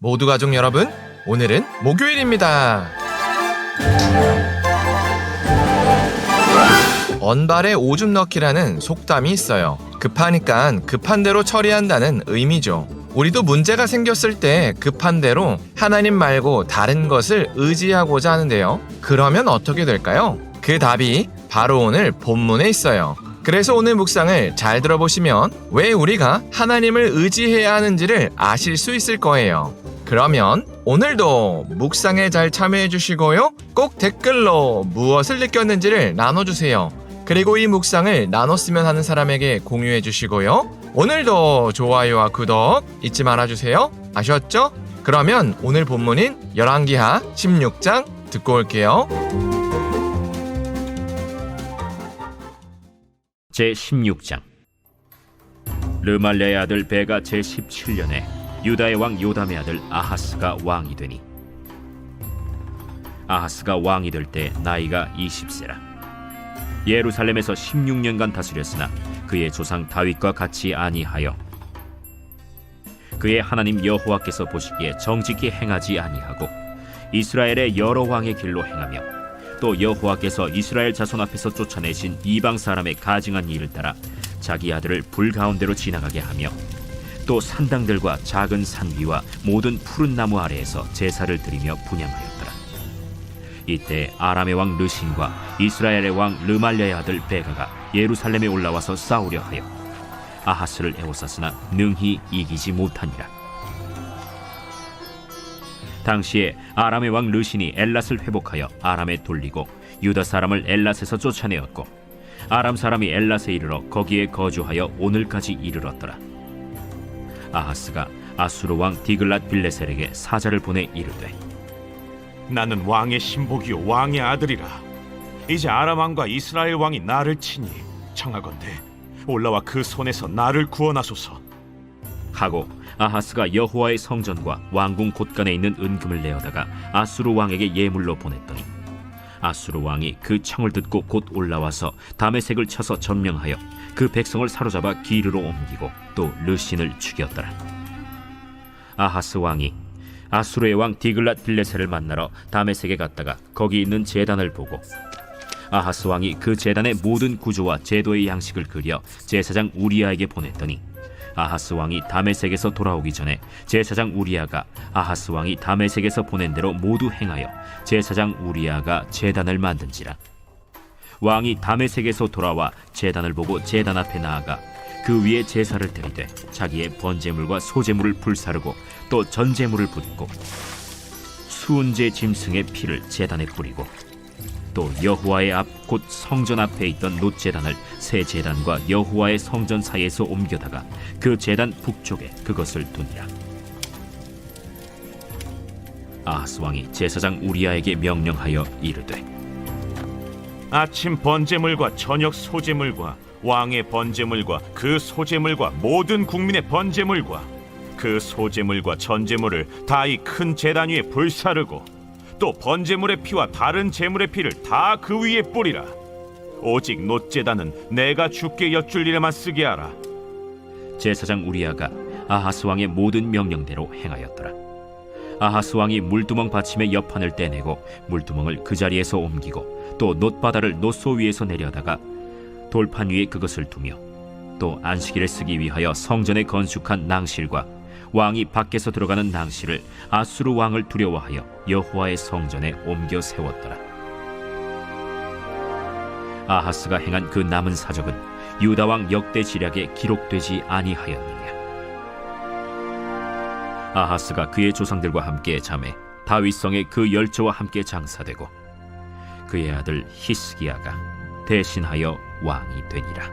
모두 가족 여러분, 오늘은 목요일입니다. 언발에 오줌 넣기라는 속담이 있어요. 급하니까 급한 대로 처리한다는 의미죠. 우리도 문제가 생겼을 때 급한 대로 하나님 말고 다른 것을 의지하고자 하는데요. 그러면 어떻게 될까요? 그 답이 바로 오늘 본문에 있어요. 그래서 오늘 묵상을 잘 들어보시면 왜 우리가 하나님을 의지해야 하는지를 아실 수 있을 거예요. 그러면 오늘도 묵상에 잘 참여해 주시고요. 꼭 댓글로 무엇을 느꼈는지를 나눠주세요. 그리고 이 묵상을 나눴으면 하는 사람에게 공유해 주시고요. 오늘도 좋아요와 구독 잊지 말아 주세요. 아셨죠? 그러면 오늘 본문인 열왕기하 16장 듣고 올게요. 제 16장 르말레의 아들 베가 제 17년에 유다의 왕 요담의 아들 아하스가 왕이 되니. 아하스가 왕이 될 때 나이가 20세라. 예루살렘에서 16년간 다스렸으나 그의 조상 다윗과 같이 아니하여 그의 하나님 여호와께서 보시기에 정직히 행하지 아니하고 이스라엘의 여러 왕의 길로 행하며 또 여호와께서 이스라엘 자손 앞에서 쫓아내신 이방 사람의 가증한 일을 따라 자기 아들을 불 가운데로 지나가게 하며 또 산당들과 작은 산 위와 모든 푸른 나무 아래에서 제사를 드리며 분양하였더라. 이때 아람의 왕 르신과 이스라엘의 왕 르말레의 아들 베가가 예루살렘에 올라와서 싸우려 하여 아하스를 에워쌌으나 능히 이기지 못하니라. 당시에 아람의 왕 르신이 엘랏을 회복하여 아람에 돌리고 유다 사람을 엘랏에서 쫓아내었고 아람 사람이 엘랏에 이르러 거기에 거주하여 오늘까지 이르렀더라. 아하스가 아수르 왕 디글랏 빌레셀에게 사자를 보내 이르되 나는 왕의 신복이요 왕의 아들이라. 이제 아람 왕과 이스라엘 왕이 나를 치니 청하건대 올라와 그 손에서 나를 구원하소서. 하고 아하스가 여호와의 성전과 왕궁 곳간에 있는 은금을 내어다가 아수르 왕에게 예물로 보냈더니 아수르 왕이 그 청을 듣고 곧 올라와서 다메색을 쳐서 점령하여 그 백성을 사로잡아 기르로 옮기고 또 르신을 죽였더라. 아하스 왕이 아수르의 왕 디글랏 빌레셀을 만나러 다메색에 갔다가 거기 있는 제단을 보고 아하스 왕이 그 제단의 모든 구조와 제도의 양식을 그려 제사장 우리아에게 보냈더니 아하스 왕이 다메색에서 돌아오기 전에 제사장 우리아가 아하스 왕이 다메색에서 보낸 대로 모두 행하여 제사장 우리아가 제단을 만든지라. 왕이 다메색에서 돌아와 제단을 보고 제단 앞에 나아가 그 위에 제사를 드리되 자기의 번제물과 소제물을 불사르고 또 전제물을 붓고 수은제 짐승의 피를 제단에 뿌리고 또 여호와의 앞 곧 성전 앞에 있던 놋제단을 새 제단과 여호와의 성전 사이에서 옮겨다가 그 제단 북쪽에 그것을 두니라. 아하스 왕이 제사장 우리아에게 명령하여 이르되 아침 번제물과 저녁 소제물과 왕의 번제물과 그 소제물과 모든 국민의 번제물과 그 소제물과 전제물을 다 이 큰 제단 위에 불사르고 또 번제물의 피와 다른 제물의 피를 다 그 위에 뿌리라. 오직 놋제단은 내가 주께 여쭐 일에만 쓰게 하라. 제사장 우리아가 아하스 왕의 모든 명령대로 행하였더라. 아하스 왕이 물두멍 받침의 옆판을 떼내고 물두멍을 그 자리에서 옮기고 또 놋바다를 놋소 위에서 내려다가 돌판 위에 그것을 두며 또 안식일을 쓰기 위하여 성전에 건축한 낭실과 왕이 밖에서 들어가는 낭실을 아수르 왕을 두려워하여 여호와의 성전에 옮겨 세웠더라. 아하스가 행한 그 남은 사적은 유다 왕 역대 지략에 기록되지 아니하였느냐. 아하스가 그의 조상들과 함께 잠에 다윗성의 그 열조와 함께 장사되고 그의 아들 히스기야가 대신하여 왕이 되니라.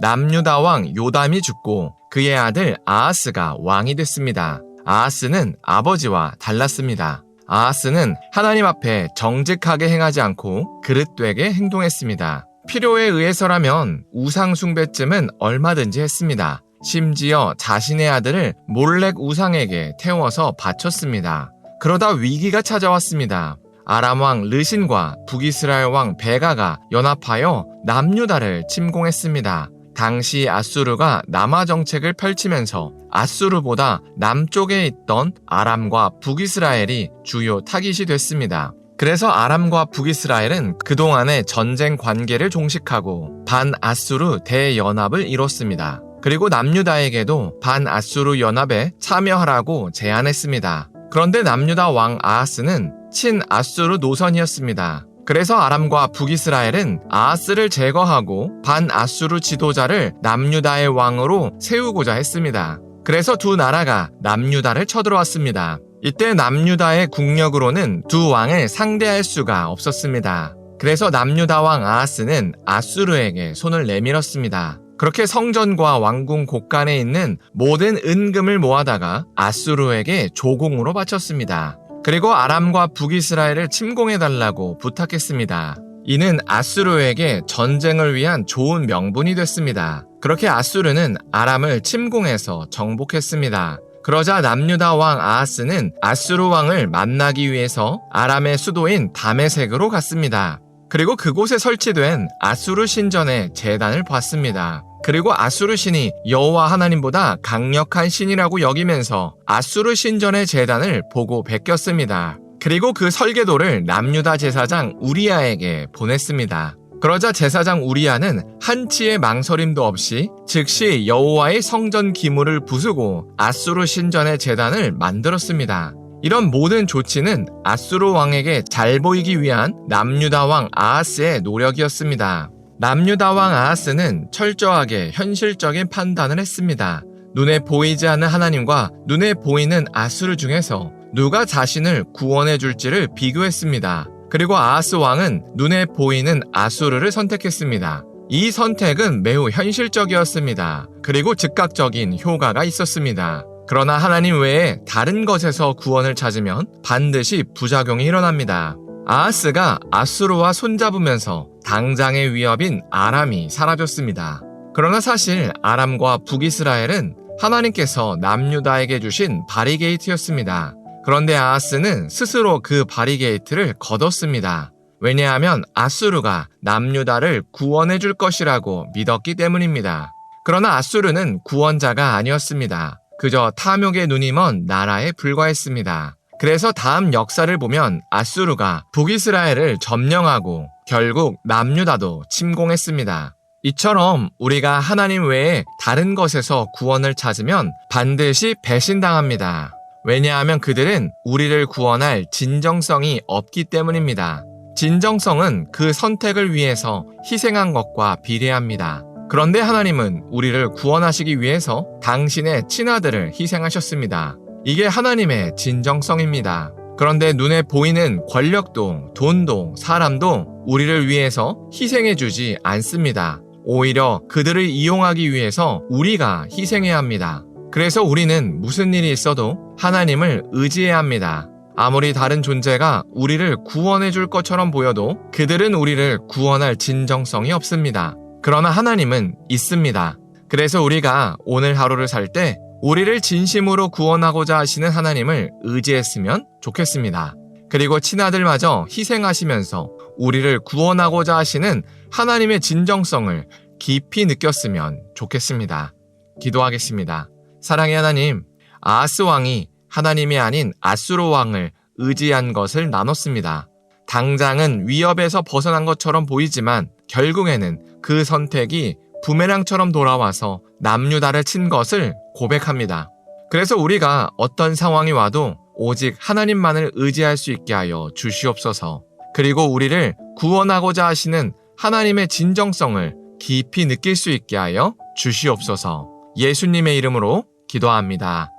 남유다 왕 요담이 죽고 그의 아들 아하스가 왕이 됐습니다. 아하스는 아버지와 달랐습니다. 아하스는 하나님 앞에 정직하게 행하지 않고 그릇되게 행동했습니다. 필요에 의해서라면 우상숭배쯤은 얼마든지 했습니다. 심지어 자신의 아들을 몰렉 우상에게 태워서 바쳤습니다. 그러다 위기가 찾아왔습니다. 아람 왕 르신과 북이스라엘 왕 베가가 연합하여 남유다를 침공했습니다. 당시 아수르가 남하 정책을 펼치면서 아수르보다 남쪽에 있던 아람과 북이스라엘이 주요 타깃이 됐습니다. 그래서 아람과 북이스라엘은 그동안의 전쟁 관계를 종식하고 반아수르 대연합을 이뤘습니다. 그리고 남유다에게도 반아수르 연합에 참여하라고 제안했습니다. 그런데 남유다 왕 아하스는 친아수르 노선이었습니다. 그래서 아람과 북이스라엘은 아하스를 제거하고 반아수르 지도자를 남유다의 왕으로 세우고자 했습니다. 그래서 두 나라가 남유다를 쳐들어왔습니다. 이때 남유다의 국력으로는 두 왕을 상대할 수가 없었습니다. 그래서 남유다 왕 아하스는 아수르에게 손을 내밀었습니다. 그렇게 성전과 왕궁 곳간에 있는 모든 은금을 모아다가 아수르에게 조공으로 바쳤습니다. 그리고 아람과 북이스라엘을 침공해달라고 부탁했습니다. 이는 아수르에게 전쟁을 위한 좋은 명분이 됐습니다. 그렇게 아수르는 아람을 침공해서 정복했습니다. 그러자 남유다 왕 아하스는 아수르 왕을 만나기 위해서 아람의 수도인 다메색으로 갔습니다. 그리고 그곳에 설치된 아수르 신전의 재단을 봤습니다. 그리고 아수르 신이 여호와 하나님보다 강력한 신이라고 여기면서 아수르 신전의 재단을 보고 베꼈습니다. 그리고 그 설계도를 남유다 제사장 우리아에게 보냈습니다. 그러자 제사장 우리아는 한치의 망설임도 없이 즉시 여호와의 성전 기물을 부수고 아수르 신전의 재단을 만들었습니다. 이런 모든 조치는 아수르 왕에게 잘 보이기 위한 남유다 왕 아하스의 노력이었습니다. 남유다 왕 아하스는 철저하게 현실적인 판단을 했습니다. 눈에 보이지 않는 하나님과 눈에 보이는 아수르 중에서 누가 자신을 구원해 줄지를 비교했습니다. 그리고 아하스 왕은 눈에 보이는 아수르를 선택했습니다. 이 선택은 매우 현실적이었습니다. 그리고 즉각적인 효과가 있었습니다. 그러나 하나님 외에 다른 것에서 구원을 찾으면 반드시 부작용이 일어납니다. 아하스가 아수르와 손잡으면서 당장의 위협인 아람이 사라졌습니다. 그러나 사실 아람과 북이스라엘은 하나님께서 남유다에게 주신 바리게이트였습니다. 그런데 아하스는 스스로 그 바리게이트를 걷었습니다. 왜냐하면 아수르가 남유다를 구원해 줄 것이라고 믿었기 때문입니다. 그러나 아수르는 구원자가 아니었습니다. 그저 탐욕의 눈이 먼 나라에 불과했습니다. 그래서 다음 역사를 보면 아수르가 북이스라엘을 점령하고 결국 남유다도 침공했습니다. 이처럼 우리가 하나님 외에 다른 것에서 구원을 찾으면 반드시 배신당합니다. 왜냐하면 그들은 우리를 구원할 진정성이 없기 때문입니다. 진정성은 그 선택을 위해서 희생한 것과 비례합니다. 그런데 하나님은 우리를 구원하시기 위해서 당신의 친아들을 희생하셨습니다. 이게 하나님의 진정성입니다. 그런데 눈에 보이는 권력도 돈도 사람도 우리를 위해서 희생해주지 않습니다. 오히려 그들을 이용하기 위해서 우리가 희생해야 합니다. 그래서 우리는 무슨 일이 있어도 하나님을 의지해야 합니다. 아무리 다른 존재가 우리를 구원해 줄 것처럼 보여도 그들은 우리를 구원할 진정성이 없습니다. 그러나 하나님은 있습니다. 그래서 우리가 오늘 하루를 살 때 우리를 진심으로 구원하고자 하시는 하나님을 의지했으면 좋겠습니다. 그리고 친아들마저 희생하시면서 우리를 구원하고자 하시는 하나님의 진정성을 깊이 느꼈으면 좋겠습니다. 기도하겠습니다. 사랑의 하나님, 아하스 왕이 하나님이 아닌 아수르 왕을 의지한 것을 나눴습니다. 당장은 위협에서 벗어난 것처럼 보이지만 결국에는 그 선택이 부메랑처럼 돌아와서 남유다를 친 것을 고백합니다. 그래서 우리가 어떤 상황이 와도 오직 하나님만을 의지할 수 있게 하여 주시옵소서. 그리고 우리를 구원하고자 하시는 하나님의 진정성을 깊이 느낄 수 있게 하여 주시옵소서. 예수님의 이름으로 기도합니다.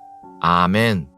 아멘.